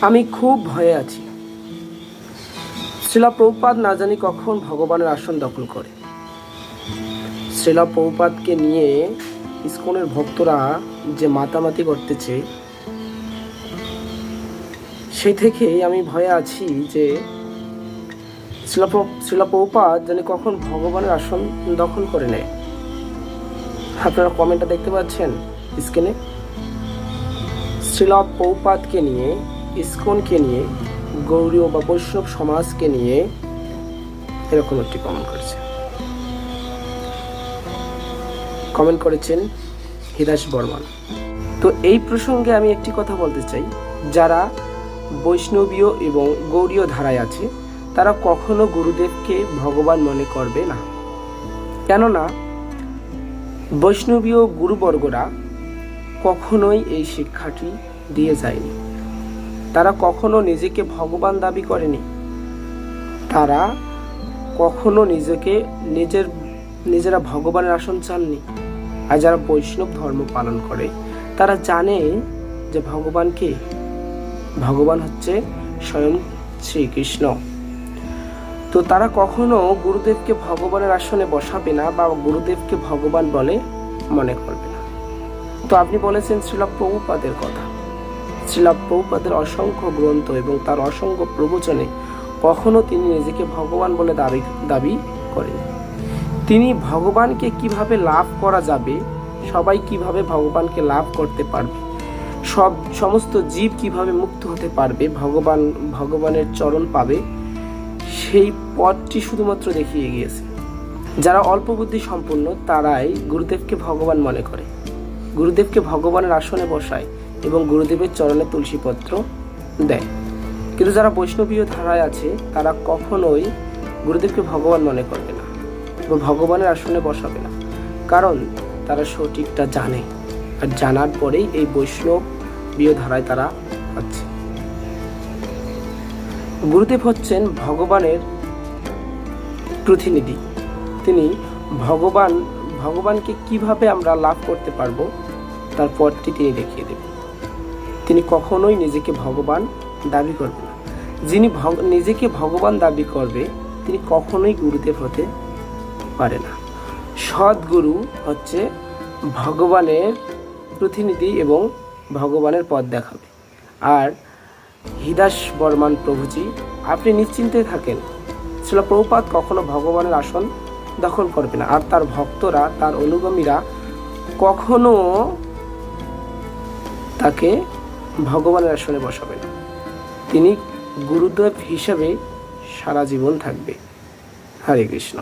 আমি খুব ভয়ে আছি। শ্রীলা প্রভুপাদ না জানি কখন ভগবানের আসন দখল করে। শ্রীলা প্রভুপাদকে নিয়ে ইস্কনের ভক্তরা যে মাতামাতি করতেছে সেই থেকেই আমি ভয়ে আছি যে শিলা প্র- শিলা জানি কখন ভগবানের আসন দখল করে নেয়। আপনারা কমেন্টটা দেখতে পাচ্ছেন স্ক্রিনে? শিলা প্রভুপাদকে নিয়ে ইস্কনকে নিয়ে গৌরীয় বা বৈষ্ণব সমাজকে নিয়ে এরকম একটি কমেন্ট করেছে। কমেন্ট করেছেন হিদাস বর্মন। তো এই প্রসঙ্গে আমি একটি কথা বলতে চাই। যারা বৈষ্ণবীয় এবং গৌরীয় ধারায় আছে, তারা কখনো গুরুদেবকে ভগবান মনে করবে না। কেননা, বৈষ্ণবীয় গুরুবর্গরা কখনোই এই শিক্ষাটি দিয়ে যায়নি। তারা কখনো নিজেকে ভগবান দাবি করেনি। তারা কখনো নিজেকে নিজের, নিজেরা ভগবানের আসন চাননি। আর যারা বৈষ্ণব ধর্ম পালন করে, তারা জানে যে ভগবানকে ভগবান হচ্ছে স্বয়ং শ্রীকৃষ্ণ। তো তারা কখনো গুরুদেবকে ভগবানের আসনে বসাবে না বা গুরুদেবকে ভগবান বলে মনে করবে না। তো আপনি বলেছেন শ্রীলা প্রভুপাদের কথা। শ্রীলা প্রভুপাদের অসংখ্য গ্রন্থ এবং তার অসংখ্য প্রবচনে কখনো তিনি নিজেকে ভগবান বলে দাবি দাবি করেন। তিনি ভগবানকে কীভাবে লাভ করা যাবে, সবাই কীভাবে ভগবানকে লাভ করতে পারবে, সব, সমস্ত জীব কীভাবে মুক্ত হতে পারবে, ভগবান, ভগবানের চরণ পাবে, সেই পথটি শুধুমাত্র দেখিয়ে গিয়েছে। যারা অল্প বুদ্ধি সম্পন্ন, তারাই গুরুদেবকে ভগবান মনে করে। গুরুদেবকে ভগবানের আসনে বসায়। এবং গুরুদেবের চরণে তুলসীপত্র দেয়। কিন্তু যারা বৈষ্ণবীয় ধারায় আছে, তারা কখনোই গুরুদেবকে ভগবান মনে করবে না এবং ভগবানের আসনে বসাবে না। কারণ তারা সঠিকটা জানে আর জানার পরেই এই বৈষ্ণবীয় ধারায় তারা আছে। গুরুদেব হচ্ছেন ভগবানের প্রতিনিধি। তিনি ভগবান, ভগবানকে কীভাবে আমরা লাভ করতে পারব, তার পথটি তিনি দেখিয়ে দেবেন। তিনি কখনোই নিজেকে ভগবান দাবি করবে না। যিনি নিজেকে ভগবান দাবি করবে, তিনি কখনোই গুরুদেব হতে পারে না। সদ্গুরু হচ্ছে ভগবানের প্রতিনিধি এবং ভগবানের পথ দেখাবে। আর হিদাস বর্মান প্রভুজি, আপনি নিশ্চিন্তে থাকেন। শিলা প্রভুপাত কখনো ভগবানের আসন দখল করবে না। আর তার ভক্তরা, তার অনুগামীরা কখনো তাকে ভগবানের আসনে বসাবেন। তিনি গুরুদেব হিসাবে সারা জীবন থাকবে। হরে কৃষ্ণ।